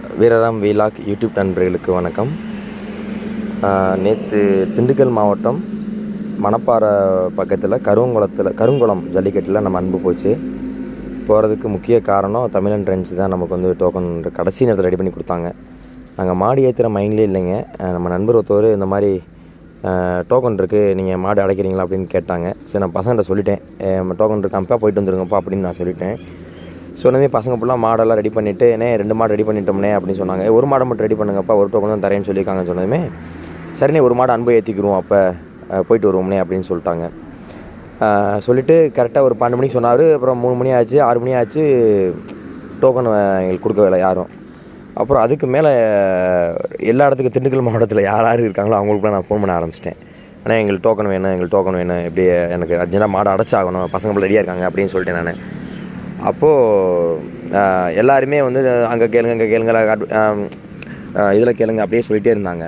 வீரராம் vlog YouTube நண்பர்களுக்கு வணக்கம். நேற்று திண்டுக்கல் மாவட்டம் மணப்பாறை பக்கத்தில் கருங்குளத்தில் கருங்குளம் ஜல்லிக்கட்டில் நம்ம அன்பு போச்சு. போகிறதுக்கு முக்கிய காரணம் தமிழன் ட்ரெண்ட்ஸ் தான் நமக்கு வந்து டோக்கன் கடைசி நேரத்தில் ரெடி பண்ணி கொடுத்தாங்க. நாங்கள் மாடு ஏற்றுற மைண்ட்லேயே இல்லைங்க. நம்ம நண்பர் ஒருத்தவர் இந்த மாதிரி டோக்கன் இருக்குது நீங்கள் மாடு அடைக்கிறீங்களா அப்படின்னு கேட்டாங்க. சரி நான் பசங்கள்கிட்ட சொல்லிட்டேன். அஹ் டோக்கன் இருக்காப்பா போயிட்டு வந்துருங்கப்பா அப்படின்னு நான் சொல்லிட்டேன். சொன்னதே பசங்க ஃபுல்லாக மாடெல்லாம் ரெடி பண்ணிவிட்டு ஏன்னே ரெண்டு மாடு ரெடி பண்ணிட்டோம்னே அப்படின்னு சொன்னாங்க. ஒரு மாடை மட்டும் ரெடி பண்ணுங்கப்பா ஒரு டோக்கன் தான் தரேன்னு சொல்லியிருக்காங்கன்னு சொன்னதுமே சரிண்ணே ஒரு மாடு அன்பை ஏற்றிக்கிறோம் அப்போ போயிட்டு வருவோம்னே அப்படின்னு சொல்லிட்டாங்க. சொல்லிவிட்டு கரெக்டாக ஒரு பன்னெண்டு மணிக்கு சொன்னார். அப்புறம் மூணு மணி ஆச்சு ஆறு மணி ஆச்சு டோக்கன் எங்களுக்கு கொடுக்கவில்லை யாரும். அப்புறம் அதுக்கு மேலே எல்லா இடத்துக்கு திண்டுக்கல் மாவட்டத்தில் யார் யார் இருக்காங்களோ அவங்களுக்குலாம் நான் ஃபோன் பண்ண ஆரம்பிச்சிட்டேன். ஆனால் எங்களுக்கு டோக்கன் வேணும் எங்களுக்கு டோக்கன் வேணும் இப்படி எனக்கு அர்ஜென்ட்டாக மாடு அடைச்சாகணும் பசங்க ரெடியாக இருக்காங்க அப்படின்னு சொல்லிட்டேன் நான். அப்போது எல்லாருமே வந்து அங்கே கேளுங்க அங்கே கேளுங்க இதில் கேளுங்க அப்படியே சொல்லிகிட்டே இருந்தாங்க.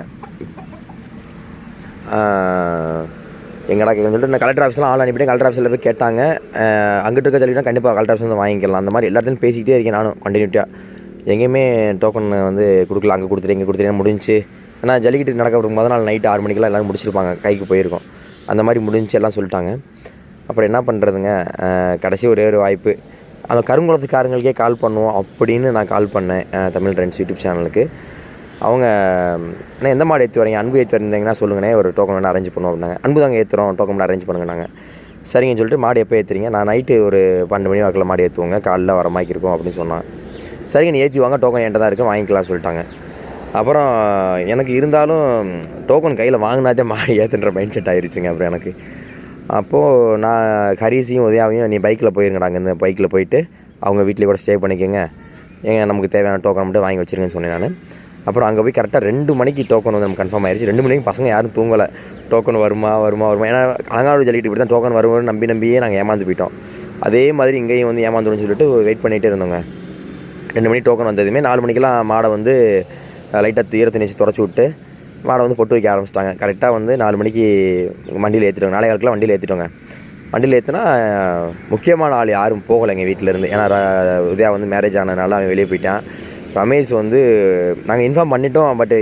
எங்கடா கேட்குன்னு சொல்லிட்டு நான் கலெக்டர் ஆஃபீஸ்லாம் ஆள் அனுப்பிட்டு கலெக்டர் ஆஃபீஸில் போய் கேட்டாங்க. ஆஹ் அங்கிட்டு இருக்க சொல்லிட்டு கண்டிப்பாக கலெக்டர் ஆஃபீஸ் வந்து வாங்கிக்கலாம். அந்த மாதிரி எல்லாத்தையும் பேசிக்கிட்டே இருக்கேன் நானும் கண்டினியூட்டியாக எங்கேயுமே டோக்கன் வந்து கொடுக்கல. அங்கே கொடுத்துட்டு இங்கே கொடுத்துட்டு முடிஞ்சு. ஏன்னா ஜல்லிக்கட்டு நடக்க விடும். நாள் நைட்டு ஆறு மணிக்கெல்லாம் எல்லோரும் முடிச்சிருப்பாங்க கைக்கு போயிருக்கோம். அந்த மாதிரி முடிஞ்சு எல்லாம் சொல்லிட்டாங்க. அப்புறம் என்ன பண்ணுறதுங்க கடைசி ஒரே ஒரு வாய்ப்பு. அந்த கருங்குளத்துக்காரங்களுக்கே கால் பண்ணுவோம் அப்படின்னு நான் கால் பண்ணேன் தமிழ் ட்ரெண்ட்ஸ் யூடியூப் சேனலுக்கு. அவங்க அண்ணா எந்த மாடு ஏற்றி வரீங்க? அன்பு ஏற்றி வந்தீங்கன்னா சொல்லுங்கண்ணே ஒரு டோக்கன் வேணால் அரேஞ்ச் பண்ணுவோம் அப்படின்னாங்க. அன்பு தாங்க ஏற்றுறோம் டோக்கன் அரேஞ்ச் பண்ணுங்க நாங்கள் சரிங்கன்னு சொல்லிட்டு மாடு எப்போ ஏற்றுறீங்க நான் நைட்டு ஒரு பன்னெண்டு மணி வாக்கில் மாடு ஏற்றுவோங்க காலைல வர மாதிரி இருக்கும் அப்படின்னு சொன்னான் சரிங்க நீ ஏற்றி வாங்க டோக்கன் என்கிட்ட தான் இருக்குது வாங்கிக்கலாம்னு சொல்லிட்டாங்க. அப்புறம் எனக்கு இருந்தாலும் டோக்கன் கையில் வாங்கினாதே மாடு ஏற்றுன்ற மைண்ட் செட் ஆகிருச்சுங்க அப்புறம் எனக்கு. அப்போது நான் ஹரிசியும் உதயாவையும் நீ பைக்கில் போயிருங்கடா அங்கேருந்து பைக்கில் போயிட்டு அவங்க வீட்டிலே கூட ஸ்டே பண்ணிக்கோங்க. ஏங்க நமக்கு தேவையான டோக்கன் மட்டும் வாங்கி வச்சிருங்கன்னு சொன்னேன் நான். அப்புறம் அங்கே போய் கரெக்டாக ரெண்டு மணிக்கு டோக்கன் வந்து நம்ம கன்ஃபார்ம் ஆயிடுச்சு ரெண்டு மணிக்கு பசங்க யாரும் தூங்கலை. டோக்கன் வருமா வருமா வருமா. ஏன்னா அலங்காடு ஜல்லிட்டு இப்படி தான் டோக்கன் வருவோம்னு நம்பி நம்பியே நாங்கள் ஏமாந்து போயிட்டோம். அதே மாதிரி இங்கேயும் வந்து ஏமாந்துடும் சொல்லிட்டு வெயிட் பண்ணிகிட்டே இருந்தோங்க. ரெண்டு மணி டோக்கன் வந்ததுமே நாலு மணிக்கெலாம் மாடை வந்து லைட்டாக ஈரத்தை நீச்சி தொடச்சி விட்டு மாடை வந்து பொட்டு வைக்க ஆரம்பிச்சிட்டாங்க. கரெக்டாக வந்து நாலு மணிக்கு வண்டியில் ஏற்றிட்டோங்க நாளை காலத்தில் வண்டியில் ஏற்றிட்டோங்க வண்டியில் ஏற்றினா முக்கியமான ஆள் யாரும் போகலை எங்கள் வீட்டிலேருந்து ஏன்னா உதயா வந்து மேரேஜ் ஆனதுனால அவன் வெளியே போயிட்டான். ரமேஷ் வந்து நாங்கள் இன்ஃபார்ம் பண்ணிட்டோம் பட்டு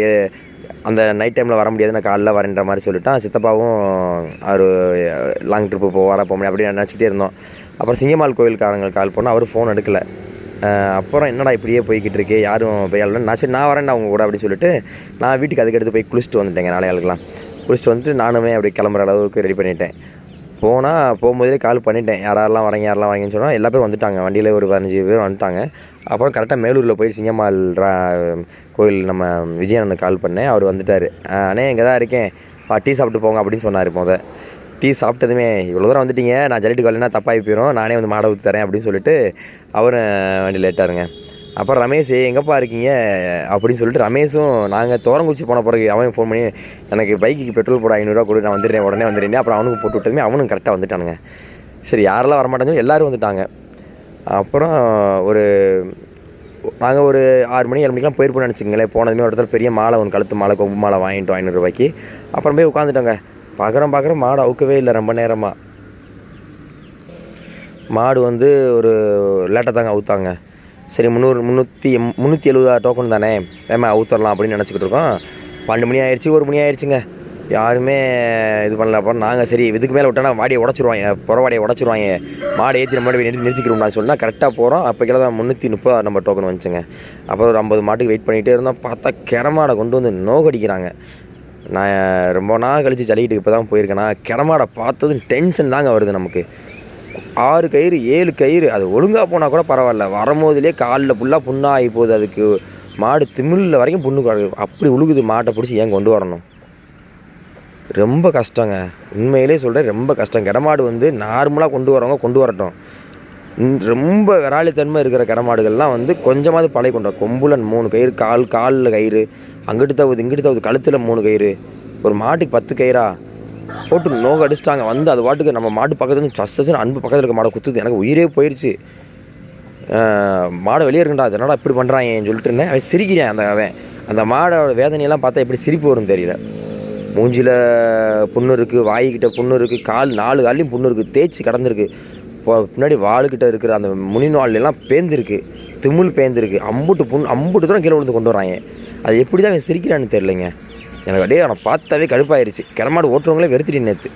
அந்த நைட் டைமில் வர முடியாது நான் காலைல வரேன்ற மாதிரி சொல்லிட்டான். சித்தப்பாவும் அவர் லாங் ட்ரிப்பு போவாரா போக முடியும் அப்படின்னு நினச்சிட்டே இருந்தோம். அப்புறம் சிங்கமால் கோயில்காரங்களுக்கு கால் பண்ணால் அவர் ஃபோன் எடுக்கலை. அப்புறம் என்னடா இப்படியே போய்கிட்டு இருக்கு? யாரும் போய் ஆளு நான் சரி நான் வரேன்டா அவங்க கூட அப்படின்னு சொல்லிட்டு நான் வீட்டுக்கு அதுக்கு எடுத்து போய் குளிச்சுட்டு வந்துட்டேங்க நாளை ஆளுக்கெல்லாம். குளிச்சுட்டு வந்துட்டு நானுமே அப்படி கிளம்புற அளவுக்கு ரெடி பண்ணிட்டேன். போனால் போகும்போதே கால் பண்ணிட்டேன். யாரெல்லாம் வரீங்க யாரெல்லாம் வரீங்கன்னு சொன்னால் எல்லா பேரும் வந்துட்டாங்க. வண்டியில் ஒரு பதினஞ்சு பேர் வந்துட்டாங்க. அப்புறம் கரெக்டாக மேலூரில் போய் சிங்கம்மாள் ரா- கோயில் நம்ம விஜயனனுக்கு கால் பண்ணேன். அவர் வந்துட்டார். அண்ணே இங்கே தான் இருக்கேன் டீ சாப்பிட்டு போங்க அப்படின்னு சொன்னார் மொதல் டீ சாப்பிட்டதுமே. இவ்வளோ தூரம் வந்துட்டீங்க. நான் ஜல்லிட்டு வரலன்னா தப்பாகி போயிடும் நானே வந்து மாடை ஊற்றி தரேன் அப்படின்னு சொல்லிட்டு அவரும் வண்டி லேட்டாருங்க அப்புறம் ரமேஷ் எங்கேப்பா இருக்கீங்க? அப்படின்னு சொல்லிட்டு ரமேஷும் நாங்கள் தோரங்குச்சி போன பிறகு அவன் ஃபோன் பண்ணி எனக்கு பைக்குக்கு பெட்ரோல் போட ஐநூறுரூவா கொடு நான் வந்துடுறேன் உடனே வந்துடுறேன் அப்புறம் அவனுக்கு போட்டு விட்டதுமே அவனும் கரெக்டாக வந்துட்டானுங்க. சரி யாரெல்லாம் வரமாட்டாங்க எல்லோரும் வந்துட்டாங்க. அப்புறம் ஒரு நாங்கள் ஒரு ஆறு மணி ஏழு மணிக்கெலாம் போயிருப்போம்னு நினச்சிங்களேன் போனதுமே ஒரு இடத்துல பெரிய மாலை ஒன்று கழுத்து மாலை கொம்பு மாலை வாங்கிட்டோம் ஐநூறுரூவாய்க்கு அப்புறம் போய் உட்காந்துட்டோங்க பார்க்குறோம் பார்க்குறோம் மாடு அவுக்கவே இல்லை ரொம்ப நேரமாக மாடு வந்து ஒரு லேட்டாக தாங்க அவுத்தாங்க. சரி முந்நூறு முந்நூற்றி எம் முந்நூற்றி எழுபதா டோக்கன் தானே? வேமா அவுத்தரலாம் அப்படின்னு நினச்சிக்கிட்டு இருக்கோம். பன்னெண்டு மணி ஆயிடுச்சு ஒரு மணி ஆயிடுச்சுங்க யாருமே இது பண்ணல. அப்புறம் நாங்கள் சரி இதுக்கு மேலே விட்டோன்னா வாடியை உடச்சிருவாங்க புறவாடியை உடச்சிருவாங்க. மாடு ஏற்றி நம்ம நிறுத்தி நிறுத்திக்கிறோம்னு சொன்னால் கரெக்டாக போகிறோம் அப்போ கீழே தான் முந்நூற்றி முப்பது நம்ம டோக்கன் வந்துச்சுங்க. அப்புறம் ஒரு ஐம்பது மாட்டுக்கு வெயிட் பண்ணிகிட்டே இருந்தோம். பார்த்தா கிரமாடை கொண்டு வந்து நோகடிக்கிறாங்க. நான் ரொம்ப நாள் கழித்து ஜல்லிக்கிட்டு இப்போ தான் போயிருக்கேன்னா கிரமாடை பார்த்ததும் டென்ஷன் தாங்க வருது நமக்கு. ஆறு கயிறு ஏழு கயிறு அது ஒழுங்காக போனால் கூட பரவாயில்ல. வரும்போதுலேயே காலில் ஃபுல்லாக புண்ணாகி போகுது. அதுக்கு மாடு திமிழில் வரைக்கும் புண்ணு கிடக்கு. அப்படி உழுகுது மாட்டை பிடிச்சி ஏன் கொண்டு வரணும்? ரொம்ப கஷ்டங்க. உண்மையிலே சொல்கிறேன் ரொம்ப கஷ்டம். கிடமாடு வந்து நார்மலாக கொண்டு வரவங்க கொண்டு வரட்டும். ரொம்ப விராலித்தன்மை இருக்கிற கிடமாடுகள்லாம் வந்து கொஞ்சமாவது பழைய கொண்டு கொம்புலன் மூணு கயிறு கால் காலில் கயிறு அங்கிட்டு தவுது இங்கிட்டு தவுது கழுத்தில் மூணு கயிறு. ஒரு மாட்டுக்கு பத்து கயிறா? போட்டு நோக அடிச்சிட்டாங்க. வந்து அது பாட்டுக்கு நம்ம மாட்டு பக்கத்துல இருந்து அன்பு பக்கத்தில் இருக்க மாடை குத்துது. எனக்கு உயிரே போயிடுச்சு மாடை வெளியே இருக்கண்டா அதனால் என்னடா இப்படி பண்ணுறாங்கன்னு சொல்லிட்டு இருந்தேன். அவன் சிரிக்கிறேன் அந்த அவன். அந்த மாடோட வேதனையெல்லாம் பார்த்தா எப்படி சிரிப்பு வரும்னு தெரியல. மூஞ்சில் புண்ணு இருக்குது வாய்கிட்ட புண்ணு இருக்குது கால் நாலு கால்லையும் புண்ணு இருக்குது தேய்ச்சி கடந்திருக்கு. இப்போ பின்னாடி வாளுக்கிட்ட இருக்கிற அந்த முனி நாள்லாம் பேந்திருக்கு. திமிழ் பேந்திருக்கு. அம்புட்டு புண் அம்புட்டு தூரம் கீழே விழுந்து கொண்டு வராங்க. அது எப்படி தான் அவன் சிரிக்கிறான்னு தெரிலங்க எனக்கு அப்படியே அவனை பார்த்தாவே கடுப்பாயிருச்சு. கிடமாடு ஓட்டுறவங்களே வெறுத்துட்டு நேற்று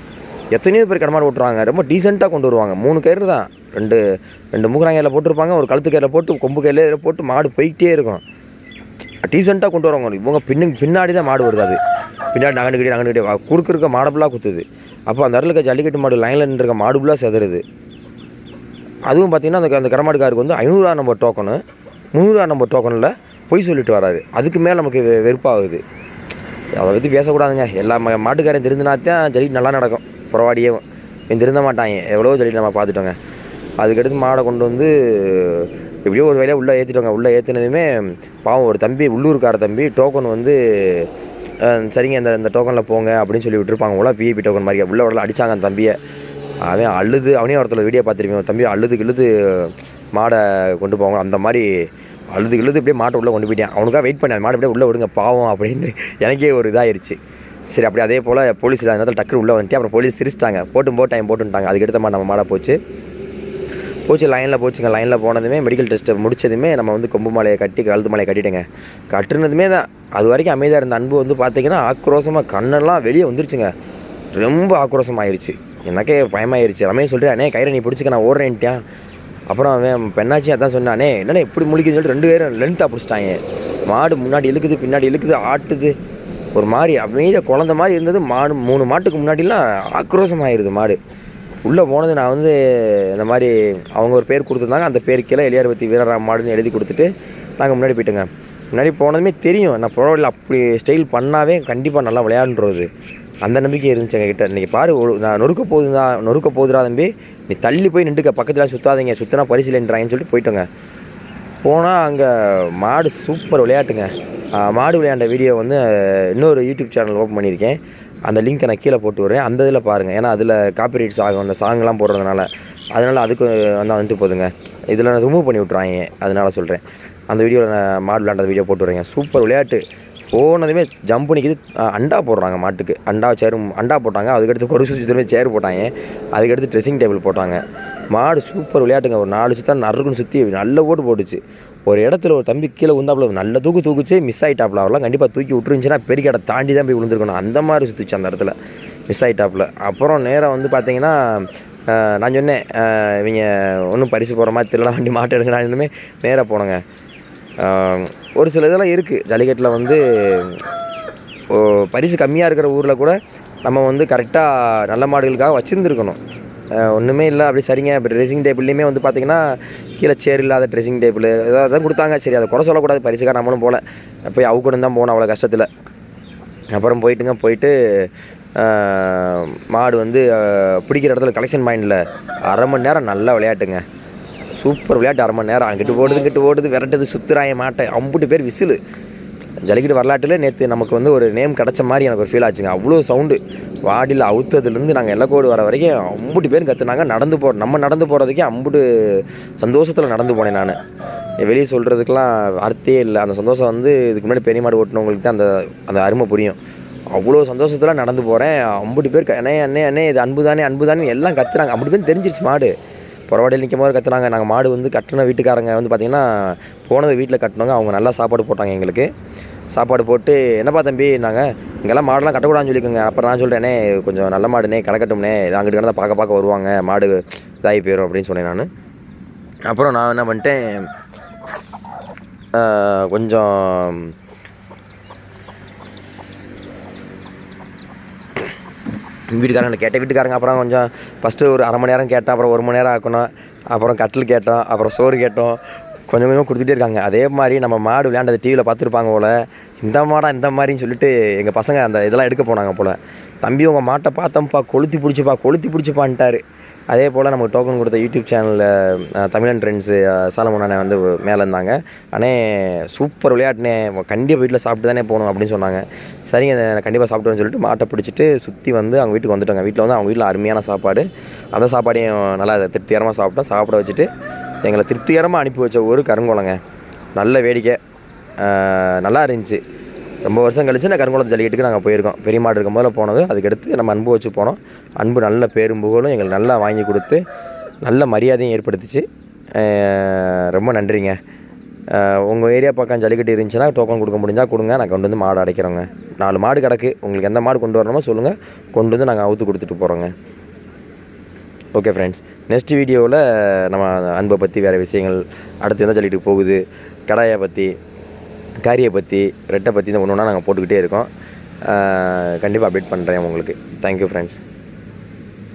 எத்தனையோ பேர் கிடமாடு ஓட்டுறாங்க. ரொம்ப டீசெண்டாக கொண்டு வருவாங்க. மூணு கயிறு தான். ரெண்டு ரெண்டு மூக்குறாங்கையில் போட்டிருப்பாங்க. ஒரு கழுத்து கயிறில் போட்டு கொம்பு கையில் போட்டு மாடு போய்கிட்டே இருக்கும். டீசெண்டாக கொண்டு வருவாங்க. இவங்க பின்னு பின்னாடி தான் மாடு வருது அது. பின்னாடி நகண்டுக்கிட்டே நகண்டுக்கிட்டே குறுக்கு இருக்க மாடை ஃபுல்லாக குத்துது. அப்போ அந்த இடத்துல இருக்க ஜல்லிக்கட்டு மாடு லைனில் நின்றுருக்க மாடு ஃபுல்லாக செதறுது. அதுவும் பார்த்தீங்கன்னா அந்த அந்த கரமாடுக்காருக்கு வந்து ஐநூறுரூவா நம்பர் டோக்கனு முந்நூறுரூவா நம்பர் டோக்கனில் பொய் சொல்லிட்டு வராரு. அதுக்கு மேலே நமக்கு வெ- வெறுப்பாகுது. அதை பற்றி பேசக்கூடாதுங்க. எல்லா ம- மாட்டுக்காரன் திருந்தினா தான் நல்லா நடக்கும். புறவாடியே இவன். திருந்த மாட்டாங்க எவ்வளோ ஜல்லிட்டு நம்ம பார்த்துட்டோங்க. அதுக்கடுத்து மாடை கொண்டு வந்து எப்படியோ ஒரு வேலையாக உள்ளே ஏற்றிட்டோங்க உள்ளே ஏற்றினதுமே பாவம் ஒரு தம்பி உள்ளூர்கார தம்பி டோக்கன் வந்து சரிங்க இந்த இந்த டோக்கனில் போங்க அப்படின்னு சொல்லி விட்டுருப்பாங்க போல. பிஏபி டோக்கன் மாதிரி உள்ள உடல அடித்தாங்க அந்த தம்பியை. அவன் அழுது அவனே ஒருத்தர் வீடியோ பார்த்துருப்பேன். தம்பி அழுது கிழுது மாடை கொண்டு போவாங்க. அந்த மாதிரி அழுது கிழுது அப்படியே மாட்டை உள்ளே கொண்டு போயிட்டேன். அவனுக்காக வெயிட் பண்ணேன். மாடை அப்படியே உள்ளே விடுங்க பாவம் அப்படின்னு எனக்கே ஒரு இதாயிருச்சு. சரி அப்படி அதே போல் போலீஸ் இல்லாத நேரத்தில் டக்குனு உள்ளே வந்துட்டு அப்புறம் போலீஸ் சிரிச்சிட்டாங்க. போட்டும் போட்டாங்க போட்டுட்டாங்க அதுக்கடுத்த மாதிரி நம்ம மாடை போச்சு. போச்சு லைனில் போச்சுங்க. லைனில் போனதுமே மெடிக்கல் டெஸ்ட்டை முடிச்சதுமே நம்ம வந்து கொம்பு மாலையை கட்டி கழுத்து மாலையை கட்டிட்டேங்க. கட்டுனதுமே தான். அது வரைக்கும் அமைதியாக இருந்த அன்பு வந்து பார்த்திங்கன்னா ஆக்ரோஷமாக கண்ணெல்லாம் வெளியே வந்துருச்சுங்க. ரொம்ப ஆக்ரோஷமாயிருச்சு. எனக்கே பயமாயிருச்சு. ரமேஷ் சொல்லிட்டு அண்ணே கயிறை நீ பிடிச்சிக்க நான் ஓடுறேன்ட்டியான் அப்புறம் அவன் பெண்ணாச்சி அதான் சொன்னானே என்னடா எப்படி முழிக்குதுன்னு சொல்லிட்டு ரெண்டு பேரும் லென்த்தாக பிடிச்சிட்டாங்க. மாடு முன்னாடி இழுக்குது பின்னாடி இழுக்குது ஆட்டுது. ஒரு மாதிரி அமைதியாக குழந்த மாதிரி இருந்தது மாடு மூணு மாட்டுக்கு முன்னாடிலாம் ஆக்ரோஷமாயிருது மாடு. உள்ளே போனது நான் வந்து இந்த மாதிரி அவங்க ஒரு பேர் கொடுத்துருந்தாங்க அந்த பேர் கீழே எளியார்பத்தி வீரராம் மாடுன்னு எழுதி கொடுத்துட்டு நாங்கள் முன்னாடி போயிட்டோங்க. முன்னாடி போனதுமே தெரியும் நான் ப்ரோவில் அப்படி ஸ்டைல் பண்ணாவே கண்டிப்பாக நல்லா விளையாடுறது. அந்த நம்பிக்கை இருந்துச்சு எங்ககிட்ட. நீங்கள் பாரு நான் நொறுக்க போகுதுதா நொறுக்க போகுதுடா தம்பி. நீ தள்ளி போய் நின்றுக்க பக்கத்தில் சுற்றாதீங்க சுற்றினா பரிசீலன்றாங்கன்னு சொல்லிட்டு போயிட்டோங்க. போனால் அங்கே மாடு சூப்பர் விளையாட்டுங்க. மாடு விளையாண்ட வீடியோ வந்து இன்னொரு யூடியூப் சேனல் ஓப்பன் பண்ணியிருக்கேன். அந்த லிங்க்கை நான் கீழே போட்டு விட்றேன். அந்த இதில் பாருங்கள் ஏன்னா அதில் காப்பிரைட்ஸ் ஆகும். அந்த சாங்லாம் போடுறதுனால. அதனால் அதுக்கு வந்து வந்துட்டு போதுங்க. இதில் நான் ரிமூவ் பண்ணி விட்றாங்க அதனால் சொல்கிறேன் அந்த வீடியோவில் நான் மாடு விளையாண்ட வீடியோ போட்டு வரேங்க சூப்பர் விளையாட்டு. போனதுமே ஜம்ப் நிற்கிது அண்டா போடுறாங்க மாட்டுக்கு. அண்டா சேர் அண்டா போட்டாங்க. அதுக்கடுத்து ஒரு சுற்றி சேர் போட்டாங்க. அதுக்கடுத்து ட்ரெஸ்ஸிங் டேபிள் போட்டாங்க. மாடு சூப்பர் விளையாட்டுங்க. ஒரு நாலு சுத்தம் நறுக்குன்னு சுற்றி நல்ல ஓட்டு போட்டுச்சு. ஒரு இடத்துல ஒரு தம்பி கீழே விழுந்தாப்புல நல்ல தூக்கு தூக்குச்சு. மிஸ் ஆகிட்டாப்புல அவரெல்லாம் கண்டிப்பாக தூக்கி விட்டுருந்துச்சுன்னா பெரிய கடை தாண்டி தான் போய் விழுந்துருக்கணும். அந்த மாதிரி சுற்றுச்சு அந்த இடத்துல. மிஸ் ஆகிட்டாப்புல அப்புறம் நேராக வந்து பார்த்தீங்கன்னா நான் சொன்னேன் இவங்க ஒன்றும் பரிசு போகிற மாதிரி தெரியல வண்டி மாட்டு எடுக்கிறாங்க நேராக போனேங்க. ஒரு சில இதெல்லாம் இருக்குது ஜல்லிக்கட்டில் வந்து ஓ, பரிசு கம்மியாக இருக்கிற ஊரில் கூட நம்ம வந்து கரெக்டாக நல்ல மாடுகளுக்காக வச்சுருந்துருக்கணும். ஒன்றுமே இல்லை. அப்படி சரிங்க. இப்போ ட்ரெஸ்ஸிங் டேபிள்லேயுமே வந்து பார்த்திங்கன்னா கீழே சேர் இல்லாத ட்ரெஸ்ஸிங் டேபிள் ஏதாவது தான் கொடுத்தாங்க. சரி அதை குறை சொல்லக்கூடாது. பரிசுக்காக நம்மளும் போகல போய் அவுக்கணும் தான் போனோம் அவ்வளோ கஷ்டத்தில். அப்புறம் போயிட்டுங்க. போயிட்டு மாடு வந்து பிடிக்கிற இடத்துல கலெக்ஷன் மைண்டில் அரை மணி நேரம் நல்லா விளையாட்டுங்க. சூப்பர் விளையாட்டு. அரை மணி நேரம் அங்கிட்டு ஓடுது கிட்டு ஓடுது விரட்டுது சுத்துறாய மாட்டேன் அம்புட்டு பேர் விசிலு. ஜல்லிக்கட்டு வரலாற்றில் நேற்று நமக்கு வந்து ஒரு நேம் கிடச்ச மாதிரி எனக்கு ஒரு ஃபீல் ஆச்சுங்க. அவ்வளோ சவுண்டு வாடியில் அவுத்ததுலேருந்து நாங்கள் எல்லக்கோடு வர வரைக்கும் அம்புட்டு பேர் கற்றுனாங்க நடந்து போ நம்ம நடந்து போகிறதுக்கே அம்புட்டு சந்தோஷத்தில் நடந்து போனேன் நான். வெளியே சொல்கிறதுக்கெலாம் அர்த்தே இல்லை. அந்த சந்தோஷம் வந்து இதுக்கு முன்னாடி பெரிய மாடு ஓட்டினவங்களுக்கு தான் அந்த அந்த அருமை புரியும். அவ்வளோ சந்தோஷத்தில் நடந்து போகிறேன் அம்புட்டு பேர் அண்ணே அண்ணே அண்ணே இது அன்பு தானே அன்பு தானே எல்லாம் கத்துறாங்க. அம்புட்டு பேர் தெரிஞ்சிருச்சு மாடு. புறவாடையில் நிற்கும் போது கத்துனாங்க. நாங்கள் மாடு வந்து கட்டின வீட்டுக்காரங்க வந்து பார்த்திங்கன்னா போனது வீட்டில் கட்டினவங்க. அவங்க நல்லா சாப்பாடு போட்டாங்க எங்களுக்கு. சாப்பாடு போட்டு என்னப்பா தம்பி? நாங்கள் இங்கெல்லாம் மாடெல்லாம் கட்டக்கூடாதுன்னு சொல்லிக்கோங்க அப்புறம் நான் சொல்கிறேனே கொஞ்சம் நல்ல மாடுனே கலக்கட்டும்னே அங்கிட்டு கிடந்தா பார்க்க பார்க்க வருவாங்க. மாடு இதாகி போயிடும் அப்படின்னு சொன்னேன் நான். அப்புறம் நான் என்ன பண்ணிட்டேன் கொஞ்சம் வீட்டுக்காரங்க கேட்ட வீட்டுக்காரங்க அப்புறம் கொஞ்சம் ஃபஸ்ட்டு ஒரு அரை மணி நேரம் கேட்டோம் அப்புறம் ஒரு மணி நேரம் ஆக்கணும் அப்புறம் கட்டில் கேட்டோம் அப்புறம் சோறு கேட்டோம் கொஞ்சம் கொஞ்சமாக கொடுத்துட்டே இருக்காங்க. அதே மாதிரி நம்ம மாடு விளையாண்டது டிவியில் பார்த்துருப்பாங்க போல் இந்த மாடா இந்த மாதிரின்னு சொல்லிட்டு எங்கள் பசங்க அந்த இதெல்லாம் எடுக்க போனாங்க போல். தம்பி உங்கள் மாட்டை பார்த்தோம்ப்பா கொளுத்தி பிடிச்சிப்பா கொளுத்தி பிடிச்சிப்பான்ட்டாரு. அதே போல் நமக்கு டோக்கன் கொடுத்த யூடியூப் சேனலில் தமிழன் ட்ரெண்ட்ஸு சாலமோன் அண்ணன் வந்து மேலே இருந்தாங்க. அண்ணே சூப்பர் விளையாட்டுனே கண்டிப்பாக வீட்டில் சாப்பிட்டு தானே போகணும் அப்படின்னு சொன்னாங்க. சரிங்க கண்டிப்பாக சாப்பிட்டுன்னு சொல்லிட்டு மாட்டை பிடிச்சிட்டு சுற்றி வந்து அவங்க வீட்டுக்கு வந்துட்டாங்க. வீட்டில் வந்து அவங்க வீட்டில் அருமையான சாப்பாடு. அந்த சாப்பாடையும் நல்லா திருப்திகரமாக சாப்பிட்டோம். சாப்பிட வச்சுட்டு எங்களை திருப்திகரமாக அனுப்பி வச்ச ஒரு கருங்கோலங்க. நல்ல வேடிக்கை. நல்லா இருந்துச்சு. ரொம்ப வருஷம் கழிச்சு நான் கருங்குளத்து ஜல்லிக்கட்டுக்கு நாங்கள் போயிருக்கோம். பெரிய மாடு இருக்கும் போதில் போனது. அதுக்கடுத்து நம்ம அன்பு வச்சு போனோம். அன்பு நல்ல பேரும் புகழும் எங்களுக்கு நல்லா வாங்கி கொடுத்து நல்ல மரியாதையும் ஏற்படுத்துச்சு. ரொம்ப நன்றிங்க. உங்கள் ஏரியா பக்கம் ஜல்லிக்கட்டு இருந்துச்சுன்னா டோக்கன் கொடுக்க முடிஞ்சால் கொடுங்க. நான் கொண்டு வந்து மாடு அடைக்கிறோங்க. நாலு மாடு கிடக்கு. உங்களுக்கு எந்த மாடு கொண்டு வரணுமோ சொல்லுங்கள் கொண்டு வந்து நாங்கள் அவுத்து கொடுத்துட்டு போகிறோங்க ஓகே ஃப்ரெண்ட்ஸ் நெக்ஸ்ட் வீடியோவில் நம்ம அன்பை பற்றி வேறு விஷயங்கள் அடுத்து எந்த ஜல்லிக்கட்டுக்கு போகுது கடாயை பற்றி காரியை பற்றி ரெட்டை பற்றி இந்த ஒன்று ஒன்றா நாங்கள் போட்டுக்கிட்டே இருக்கோம். கண்டிப்பாக அப்டேட் பண்ணுறேன் உங்களுக்கு. Thank you friends